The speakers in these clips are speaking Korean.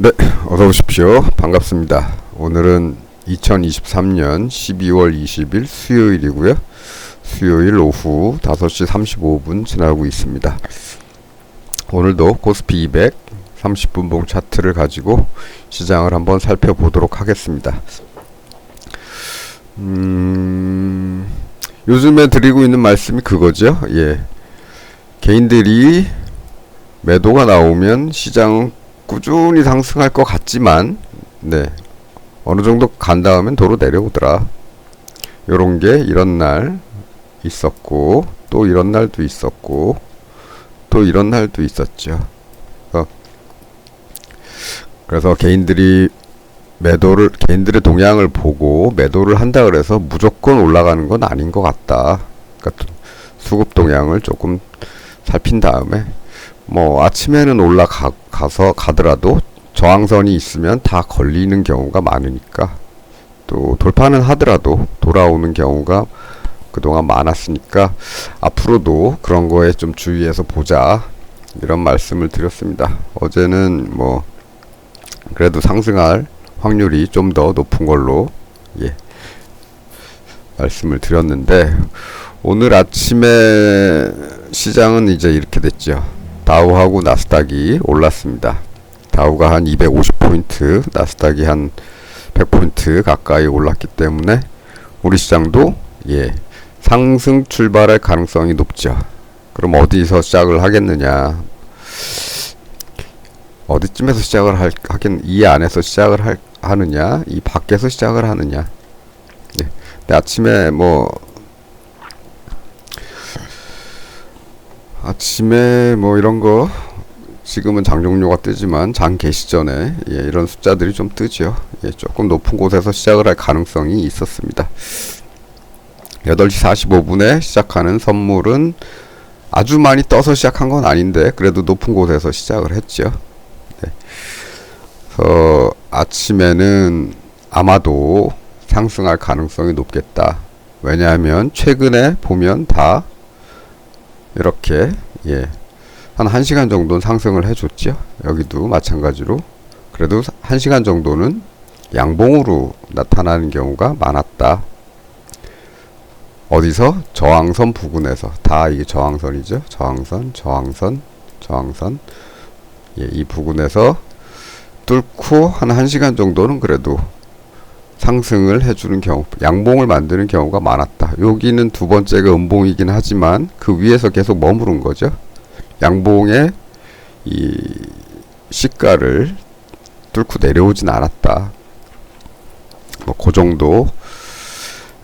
네, 어서 오십시오. 반갑습니다. 오늘은 2023년 12월 20일 수요일이고요. 수요일 오후 5시 35분 지나고 있습니다. 오늘도 코스피 200 30분봉 차트를 가지고 시장을 한번 살펴보도록 하겠습니다. 음, 요즘에 드리고 있는 말씀이 그거죠. 예. 개인들이 매도가 나오면 시장은 꾸준히 상승할 것 같지만, 네. 어느 정도 간 다음엔 도로 내려오더라. 요런 게 이런 날 있었고, 또 이런 날도 있었고, 또 이런 날도 있었죠. 어. 그래서 개인들이 매도를, 개인들의 동향을 보고 매도를 한다 그래서 무조건 올라가는 건 아닌 것 같다. 그러니까 수급 동향을 조금 살핀 다음에 뭐 아침에는 올라가서 가더라도 저항선이 있으면 다 걸리는 경우가 많으니까 또 돌파는 하더라도 돌아오는 경우가 그동안 많았으니까 앞으로도 그런 거에 좀 주의해서 보자 이런 말씀을 드렸습니다. 어제는 뭐 그래도 상승할 확률이 좀 더 높은 걸로 예 말씀을 드렸는데 오늘 아침에 시장은 이제 이렇게 됐죠. 다우하고 나스닥이 올랐습니다. 다우가 한 250포인트, 나스닥이 한 100포인트 가까이 올랐기 때문에 우리 시장도 예, 상승 출발할 가능성이 높죠. 그럼 어디서 시작을 하겠느냐? 어디쯤에서 시작을 할, 하겠, 이 안에서 시작을 할, 하느냐? 이 밖에서 시작을 하느냐? 예. 아침에 뭐 아침에 뭐 이런 거 지금은 장 종료가 뜨지만 장 개시 전에 예, 이런 숫자들이 좀 뜨죠. 예, 조금 높은 곳에서 시작을 할 가능성이 있었습니다. 8시 45분에 시작하는 선물은 아주 많이 떠서 시작한 건 아닌데 그래도 높은 곳에서 시작을 했죠. 네. 그래서 아침에는 아마도 상승할 가능성이 높겠다. 왜냐하면 최근에 보면 다 이렇게 예. 한 1시간 정도는 상승을 해줬죠. 여기도 마찬가지로 그래도 1시간 정도는 양봉으로 나타나는 경우가 많았다. 어디서? 저항선 부근에서 다 이게 저항선이죠. 저항선, 저항선, 저항선 예, 이 부근에서 뚫고 한 1시간 정도는 그래도 상승을 해주는 경우, 양봉을 만드는 경우가 많았다. 여기는 두 번째가 음봉이긴 하지만 그 위에서 계속 머무른 거죠. 양봉의 이 시가를 뚫고 내려오진 않았다. 뭐 그 정도.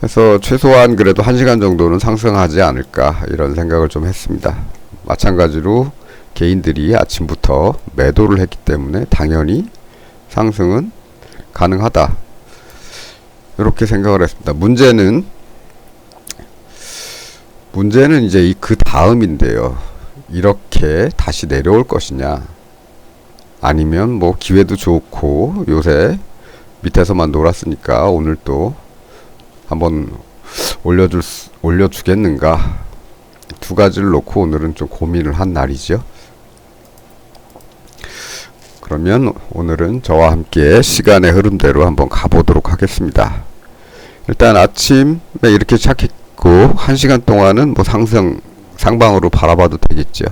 해서 최소한 그래도 한 시간 정도는 상승하지 않을까 이런 생각을 좀 했습니다. 마찬가지로 개인들이 아침부터 매도를 했기 때문에 당연히 상승은 가능하다. 이렇게 생각을 했습니다. 문제는 문제는 이제 이 그 다음인데요. 이렇게 다시 내려올 것이냐 아니면 뭐 기회도 좋고 요새 밑에서만 놀았으니까 오늘 또 한번 올려줄 수, 올려주겠는가 두 가지를 놓고 오늘은 좀 고민을 한 날이죠. 그러면 오늘은 저와 함께 시간의 흐름대로 한번 가보도록 하겠습니다. 일단 아침에 이렇게 시작했고 한 시간 동안은 뭐 상승 상방으로 바라봐도 되겠죠.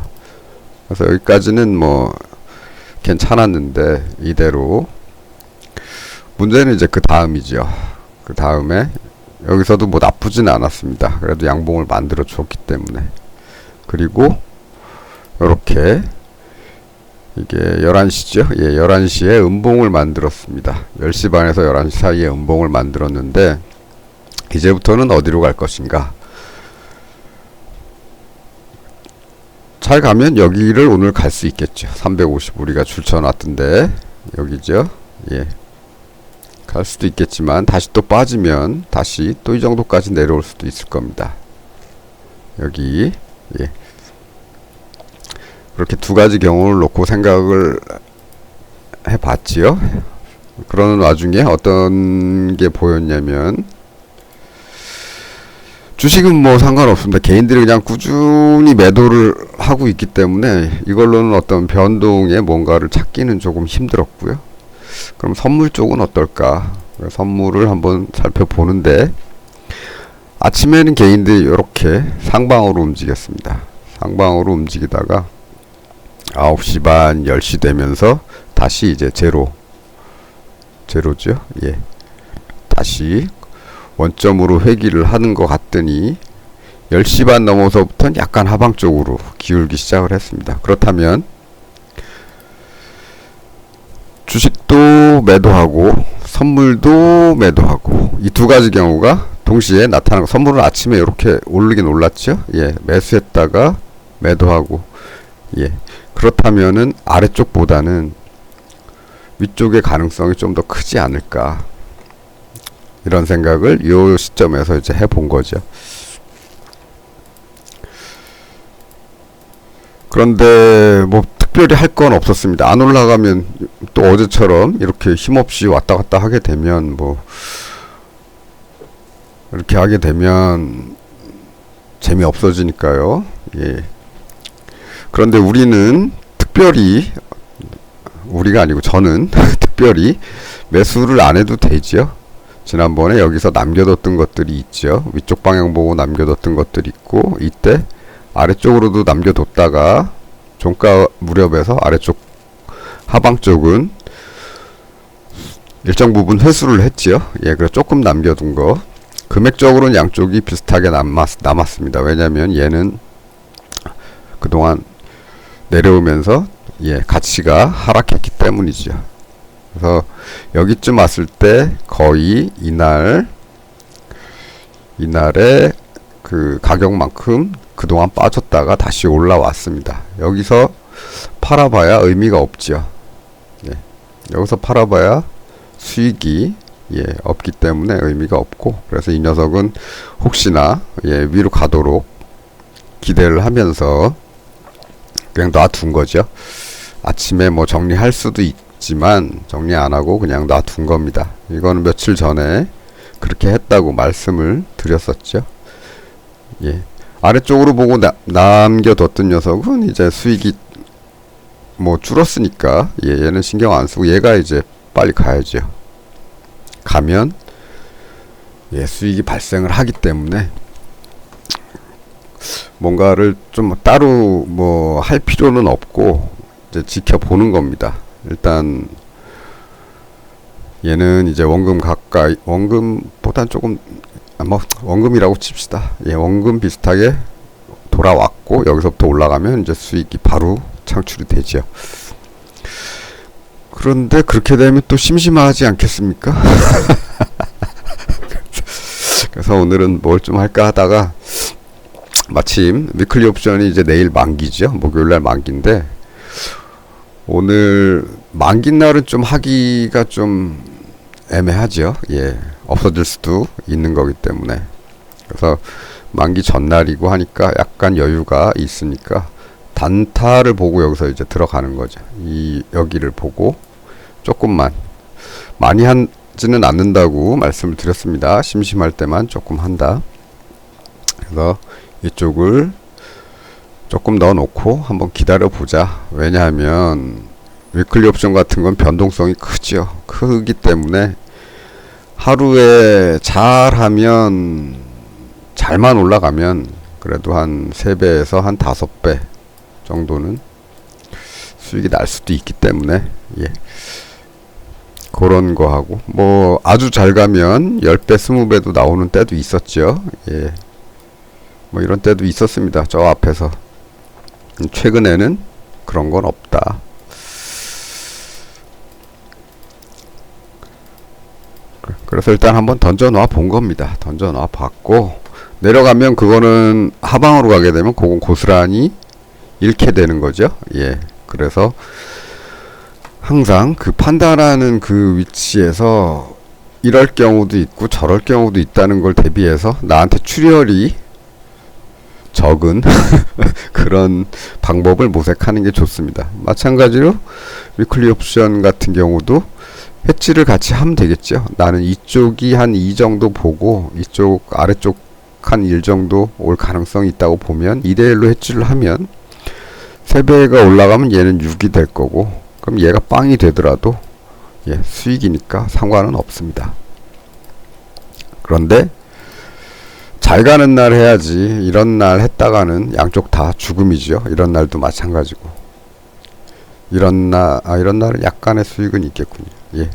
그래서 여기까지는 뭐 괜찮았는데 이대로 문제는 이제 그 다음이죠. 그 다음에 여기서도 뭐 나쁘진 않았습니다. 그래도 양봉을 만들어 줬기 때문에 그리고 이렇게 이게 11시죠. 예, 11시에 음봉을 만들었습니다. 10시 반에서 11시 사이에 음봉을 만들었는데 이제부터는 어디로 갈 것인가? 잘 가면 여기를 오늘 갈 수 있겠죠. 350 우리가 줄쳐놨던데 여기죠. 예. 갈 수도 있겠지만 다시 또 빠지면 다시 또 이 정도까지 내려올 수도 있을 겁니다. 여기 예. 그렇게 두 가지 경우를 놓고 생각을 해봤지요. 그러는 와중에 어떤 게 보였냐면 주식은 뭐 상관없습니다. 개인들이 그냥 꾸준히 매도를 하고 있기 때문에 이걸로는 어떤 변동의 뭔가를 찾기는 조금 힘들었고요. 그럼 선물 쪽은 어떨까? 선물을 한번 살펴보는데 아침에는 개인들이 이렇게 상방으로 움직였습니다. 상방으로 움직이다가 9시 반, 10시 되면서 다시 이제 제로 제로죠. 예. 다시 원점으로 회귀를 하는 것 같더니 10시 반 넘어서부터는 약간 하방 쪽으로 기울기 시작을 했습니다. 그렇다면 주식도 매도하고 선물도 매도하고 이 두 가지 경우가 동시에 나타나고 선물은 아침에 이렇게 오르긴 올랐죠. 예, 매수했다가 매도하고 예. 그렇다면은 아래쪽보다는 위쪽의 가능성이 좀 더 크지 않을까 이런 생각을 이 시점에서 이제 해본 거죠. 그런데 뭐 특별히 할 건 없었습니다. 안 올라가면 또 어제처럼 이렇게 힘없이 왔다 갔다 하게 되면 뭐 이렇게 하게 되면 재미 없어지니까요. 예. 그런데 우리는 특별히 우리가 아니고 저는 특별히 매수를 안 해도 되죠. 지난번에 여기서 남겨뒀던 것들이 있죠. 위쪽 방향 보고 남겨뒀던 것들이 있고 이때 아래쪽으로도 남겨뒀다가 종가 무렵에서 아래쪽 하방 쪽은 일정 부분 회수를 했지요. 예, 그래 조금 남겨둔 거. 금액적으로는 양쪽이 비슷하게 남았, 남았습니다. 왜냐면 얘는 그동안 내려오면서 예, 가치가 하락했기 때문이죠. 그래서 여기쯤 왔을 때 거의 이날 이날의 그 가격만큼 그동안 빠졌다가 다시 올라왔습니다. 여기서 팔아봐야 의미가 없죠. 예. 여기서 팔아봐야 수익이 예, 없기 때문에 의미가 없고 그래서 이 녀석은 혹시나 예, 위로 가도록 기대를 하면서 그냥 놔둔 거죠. 아침에 뭐 정리할 수도 있지만 정리 안 하고 그냥 놔둔 겁니다. 이거는 며칠 전에 그렇게 했다고 말씀을 드렸었죠. 예. 아래쪽으로 보고 나, 남겨뒀던 녀석은 이제 수익이 뭐 줄었으니까 예, 얘는 신경 안 쓰고 얘가 이제 빨리 가야죠. 가면 예, 수익이 발생을 하기 때문에 뭔가를 좀 따로 뭐 할 필요는 없고 이제 지켜보는 겁니다. 일단 얘는 이제 원금 가까이 원금보단 조금 아, 뭐 원금이라고 칩시다. 예, 원금 비슷하게 돌아왔고 여기서부터 올라가면 이제 수익이 바로 창출이 되죠. 그런데 그렇게 되면 또 심심하지 않겠습니까? 그래서 오늘은 뭘 좀 할까 하다가 마침 위클리 옵션이 이제 내일 만기죠. 목요일 날 만기인데 오늘 만기 날은 좀 하기가 좀 애매하죠. 예. 없어질 수도 있는 거기 때문에. 그래서 만기 전날이고 하니까 약간 여유가 있으니까 단타를 보고 여기서 이제 들어가는 거죠. 이 여기를 보고 조금만 많이 하지는 않는다고 말씀을 드렸습니다. 심심할 때만 조금 한다. 그래서 이쪽을 조금 넣어 놓고 한번 기다려 보자. 왜냐하면 위클리 옵션 같은 건 변동성이 크죠. 크기 때문에 하루에 잘하면 잘만 올라가면 그래도 한 3배에서 한 5배 정도는 수익이 날 수도 있기 때문에 예. 그런 거 하고 뭐 아주 잘 가면 10배 20배도 나오는 때도 있었죠. 예. 뭐 이런 때도 있었습니다. 저 앞에서. 최근에는 그런 건 없다. 그래서 일단 한번 던져 놔 본 겁니다. 던져 놔 봤고 내려가면 그거는 하방으로 가게 되면 그건 고스란히 잃게 되는 거죠. 예. 그래서 항상 그 판단하는 그 위치에서 이럴 경우도 있고 저럴 경우도 있다는 걸 대비해서 나한테 출혈이 적은 그런 방법을 모색하는 게 좋습니다. 마찬가지로 위클리 옵션 같은 경우도 해치를 같이 하면 되겠죠. 나는 이쪽이 한 2 정도 보고 이쪽 아래쪽 한 1 정도 올 가능성이 있다고 보면 2대1로 해치를 하면 3배가 올라가면 얘는 6이 될 거고 그럼 얘가 빵이 되더라도 예, 수익이니까 상관은 없습니다. 그런데 잘 가는 날 해야지 이런 날 했다가는 양쪽 다 죽음이죠. 이런 날도 마찬가지고 이런 날 아, 이런 날은 약간의 수익은 있겠군요. 예.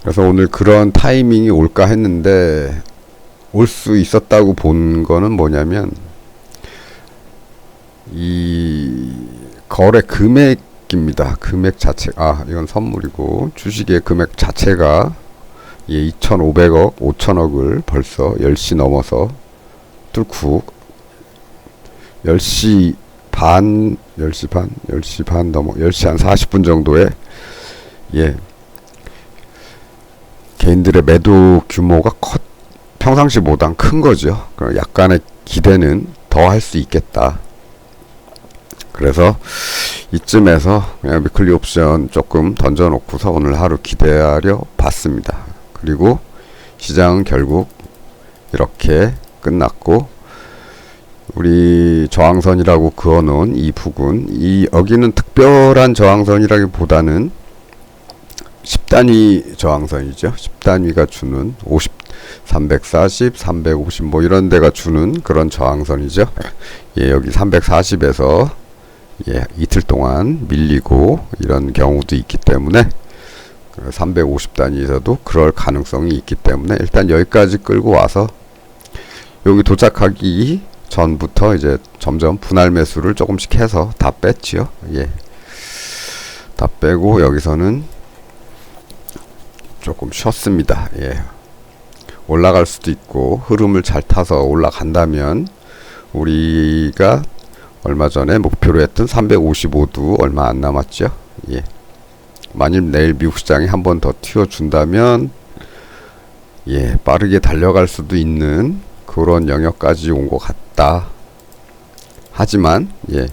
그래서 오늘 그런 타이밍이 올까 했는데 올 수 있었다고 본 거는 뭐냐면 이 거래 금액입니다. 금액 자체 아 이건 선물이고 주식의 금액 자체가 예, 2,500억, 5천억을 벌써 10시 넘어서 뚫고 10시 반, 10시 반, 10시 반 넘어 10시 한 40분 정도에 예. 개인들의 매도 규모가 컸 평상시보단 큰 거죠. 그럼 약간의 기대는 더 할 수 있겠다. 그래서 이쯤에서 그냥 위클리 옵션 조금 던져놓고서 오늘 하루 기대하려 봤습니다. 그리고 시장은 결국 이렇게 끝났고 우리 저항선이라고 그어놓은 이 부근 이 여기는 특별한 저항선이라기보다는 10단위 저항선이죠. 10단위가 주는 50, 340, 350 뭐 이런 데가 주는 그런 저항선이죠. 예, 여기 340에서 예, 이틀 동안 밀리고 이런 경우도 있기 때문에 350단위에서도 그럴 가능성이 있기 때문에 일단 여기까지 끌고 와서 여기 도착하기 전부터 이제 점점 분할 매수를 조금씩 해서 다 뺐지요. 예. 다 빼고 여기서는 조금 쉬었습니다. 예. 올라갈 수도 있고 흐름을 잘 타서 올라간다면 우리가 얼마 전에 목표로 했던 355도 얼마 안 남았죠. 예. 만일 내일 미국 시장이 한 번 더 튀어준다면 예 빠르게 달려갈 수도 있는 그런 영역까지 온 것 같다. 하지만 예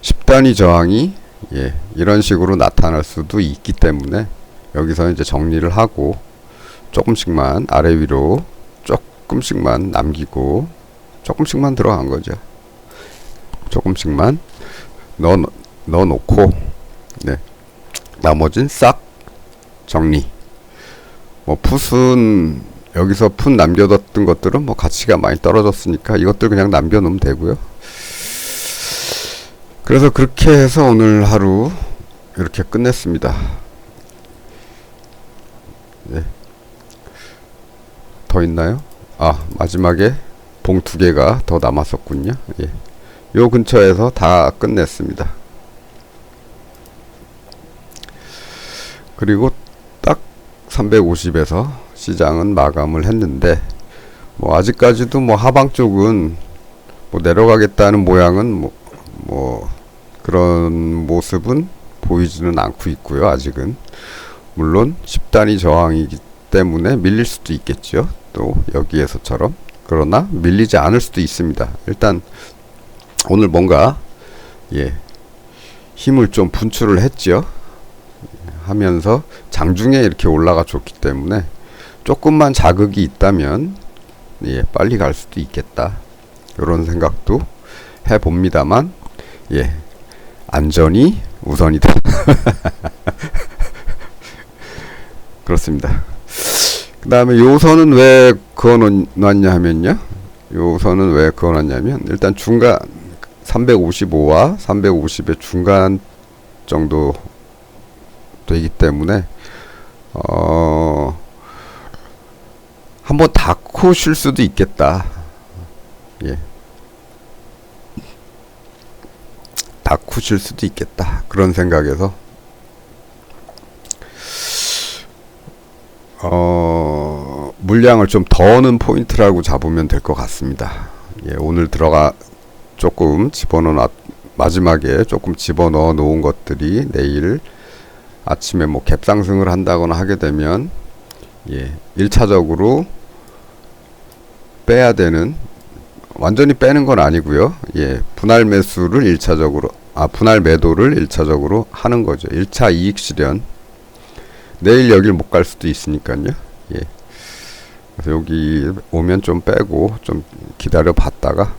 10단위 저항이 예 이런 식으로 나타날 수도 있기 때문에 여기서 이제 정리를 하고 조금씩만 아래 위로 조금씩만 남기고 조금씩만 들어간 거죠. 조금씩만 넣어 넣어 놓고 네. 나머진 싹 정리. 뭐 풋은 여기서 풋 남겨뒀던 것들은 뭐 가치가 많이 떨어졌으니까 이것들 그냥 남겨놓으면 되고요. 그래서 그렇게 해서 오늘 하루 이렇게 끝냈습니다. 네. 더 있나요? 아 마지막에 봉 두 개가 더 남았었군요. 예. 요 근처에서 다 끝냈습니다. 그리고 딱 350에서 시장은 마감을 했는데 뭐 아직까지도 뭐 하방 쪽은 뭐 내려가겠다는 모양은 뭐, 뭐 그런 모습은 보이지는 않고 있고요. 아직은 물론 10단위 저항이기 때문에 밀릴 수도 있겠죠. 또 여기에서처럼 그러나 밀리지 않을 수도 있습니다. 일단 오늘 뭔가 예 힘을 좀 분출을 했죠. 하면서 장중에 이렇게 올라가 줬기 때문에 조금만 자극이 있다면 예, 빨리 갈 수도 있겠다. 이런 생각도 해 봅니다만 예. 안전이 우선이다. 그렇습니다. 그 다음에 요 선은 왜 그어 놨냐 하면요. 요 선은 왜 그어 놨냐면 일단 중간 355와 350의 중간 정도 되기 때문에 어 한번 닫고 쉴 수도 있겠다. 예. 닫고 쉴 수도 있겠다. 그런 생각에서 어 물량을 좀 더는 포인트라고 잡으면 될 것 같습니다. 예, 오늘 들어가 조금 집어넣어 마지막에 조금 집어넣어 놓은 것들이 내일 아침에 뭐 갭상승을 한다거나 하게 되면 예, 1차적으로 빼야 되는 완전히 빼는 건 아니고요. 예, 분할 매수를 1차적으로 아, 분할 매도를 1차적으로 하는 거죠. 1차 이익 실현. 내일 여길 못 갈 수도 있으니까요. 예. 그래서 여기 오면 좀 빼고 좀 기다려 봤다가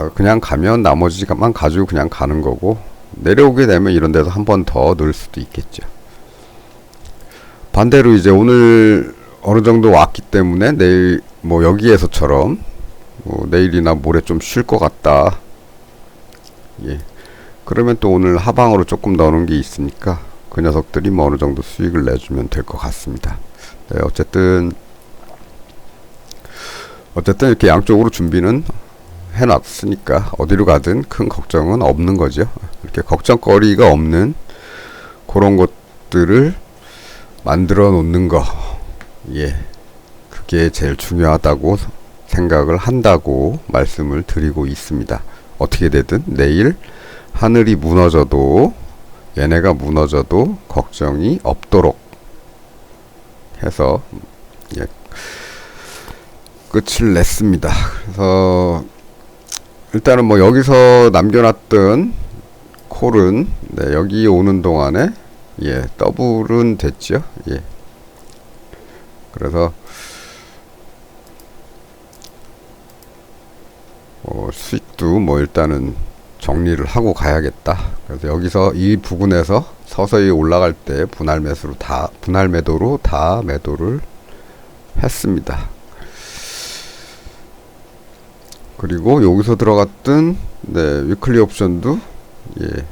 갔다가 그냥 가면 나머지만 가지고 그냥 가는 거고 내려오게 되면 이런 데서 한 번 더 넣을 수도 있겠죠. 반대로 이제 오늘 어느 정도 왔기 때문에 내일 뭐 여기에서처럼 뭐 내일이나 모레 좀 쉴 것 같다. 예. 그러면 또 오늘 하방으로 조금 넣어놓은 게 있으니까 그 녀석들이 뭐 어느 정도 수익을 내주면 될 것 같습니다. 네, 어쨌든 어쨌든 이렇게 양쪽으로 준비는 해놨으니까 어디로 가든 큰 걱정은 없는 거죠. 이렇게 걱정거리가 없는 그런 것들을 만들어 놓는 거, 예, 그게 제일 중요하다고 생각을 한다고 말씀을 드리고 있습니다. 어떻게 되든 내일 하늘이 무너져도 얘네가 무너져도 걱정이 없도록 해서 예, 끝을 냈습니다. 그래서 일단은 뭐 여기서 남겨놨던 콜은 네, 여기 오는 동안에 예 더블은 됐죠. 예. 그래서 어, 수익도 뭐 일단은 정리를 하고 가야겠다. 그래서 여기서 이 부근에서 서서히 올라갈 때 분할 매수로 다 분할 매도로 다 매도를 했습니다. 그리고 여기서 들어갔던 네, 위클리 옵션도 예.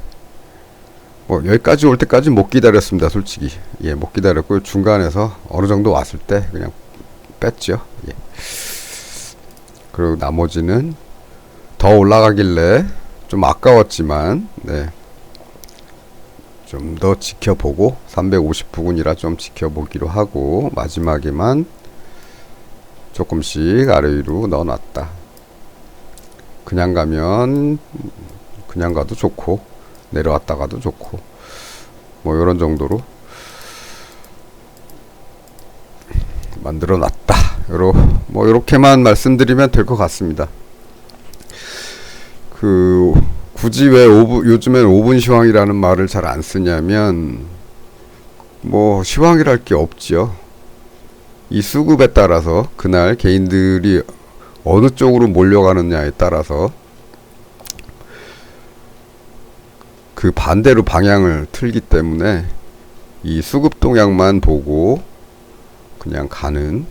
뭐 여기까지 올 때까지 못 기다렸습니다. 솔직히. 예, 못 기다렸고 중간에서 어느 정도 왔을 때 그냥 뺐죠. 예. 그리고 나머지는 더 올라가길래 좀 아까웠지만 네. 좀 더 지켜보고 350 부근이라 좀 지켜보기로 하고 마지막에만 조금씩 아래 위로 넣어놨다. 그냥 가면 그냥 가도 좋고 내려왔다가도 좋고 뭐 이런 정도로 만들어 놨다. 요러 뭐 요렇게만 말씀드리면 될 것 같습니다. 그 굳이 왜 5분 요즘엔 5분 시황이라는 말을 잘 안 쓰냐면 뭐 시황이랄 게 없지요. 이 수급에 따라서 그날 개인들이 어느 쪽으로 몰려가느냐에 따라서 그 반대로 방향을 틀기 때문에 이 수급 동향만 보고 그냥 가는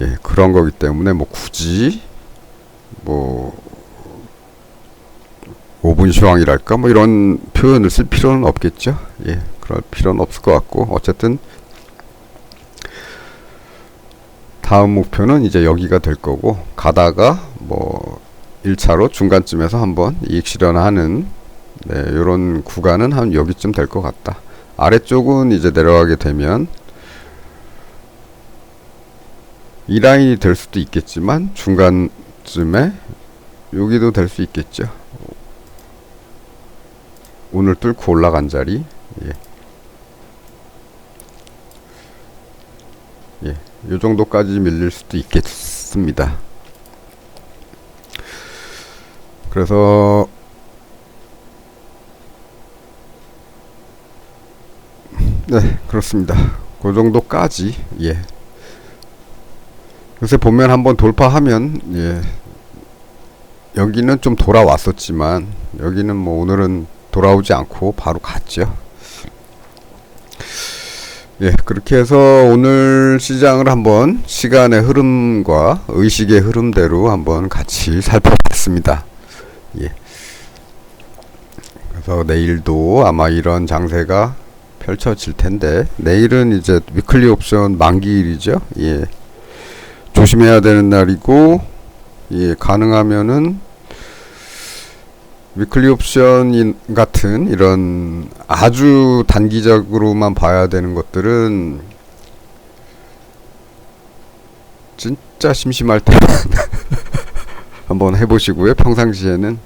예 그런 거기 때문에 뭐 굳이 뭐 5분 시황이랄까? 뭐 이런 표현을 쓸 필요는 없겠죠? 예 그럴 필요는 없을 것 같고 어쨌든 다음 목표는 이제 여기가 될 거고 가다가 뭐 1차로 중간쯤에서 한번 이익 실현하는 네, 요런 구간은 한 여기쯤 될 것 같다. 아래쪽은 이제 내려가게 되면 이 라인이 될 수도 있겠지만 중간쯤에 여기도 될 수 있겠죠. 오늘 뚫고 올라간 자리 예. 예. 요 정도까지 밀릴 수도 있겠습니다. 그래서 네 그렇습니다. 그 정도까지 예. 요새 보면 한번 돌파하면 예. 여기는 좀 돌아왔었지만 여기는 뭐 오늘은 돌아오지 않고 바로 갔죠. 예, 그렇게 해서 오늘 시장을 한번 시간의 흐름과 의식의 흐름대로 한번 같이 살펴봤습니다. 예. 그래서 내일도 아마 이런 장세가 펼쳐질 텐데 내일은 이제 위클리 옵션 만기일이죠. 예. 조심해야 되는 날이고 예, 가능하면은 위클리 옵션 같은 이런 아주 단기적으로만 봐야 되는 것들은 진짜 심심할 때 한번 해보시고요. 평상시에는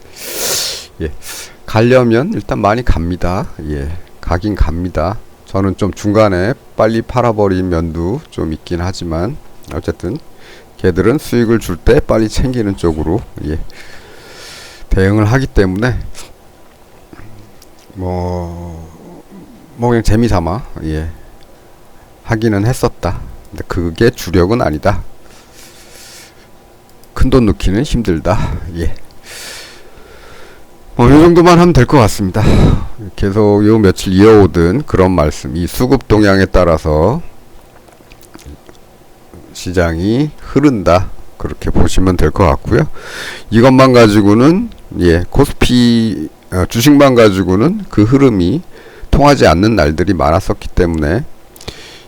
예 가려면 일단 많이 갑니다. 예 가긴 갑니다. 저는 좀 중간에 빨리 팔아버린 면도 좀 있긴 하지만 어쨌든 걔들은 수익을 줄 때 빨리 챙기는 쪽으로 예. 대응을 하기 때문에 뭐, 뭐 그냥 재미삼아 예 하기는 했었다. 근데 그게 주력은 아니다. 큰 돈 넣기는 힘들다. 예. 어, 요 정도만 하면 될 것 같습니다. 계속 요 며칠 이어오던 그런 말씀, 이 수급 동향에 따라서 시장이 흐른다. 그렇게 보시면 될 것 같고요. 이것만 가지고는 예, 코스피 어, 주식만 가지고는 그 흐름이 통하지 않는 날들이 많았었기 때문에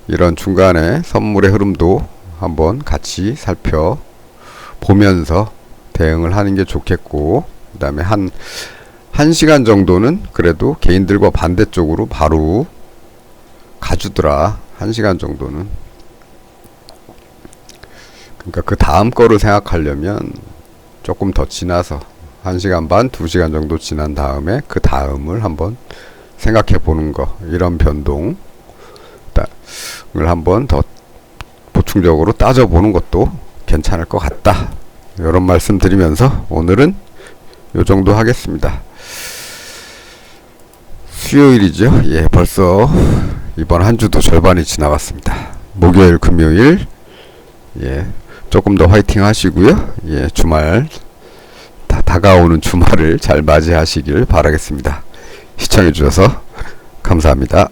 이런 중간에 선물의 흐름도 한번 같이 살펴보면서 대응을 하는 게 좋겠고 그 다음에 한 1시간 정도는 그래도 개인들과 반대쪽으로 바로 가주더라. 1시간 정도는. 그러니까 그 다음 거를 생각하려면 조금 더 지나서 1시간 반, 2시간 정도 지난 다음에 그 다음을 한번 생각해 보는 거. 이런 변동을 한번 더 보충적으로 따져 보는 것도 괜찮을 것 같다. 이런 말씀 드리면서 오늘은 요 정도 하겠습니다. 수요일이죠. 예, 벌써 이번 한 주도 절반이 지나갔습니다. 목요일, 금요일, 예, 조금 더 화이팅 하시고요. 예, 주말, 다 다가오는 주말을 잘 맞이하시길 바라겠습니다. 시청해주셔서 감사합니다.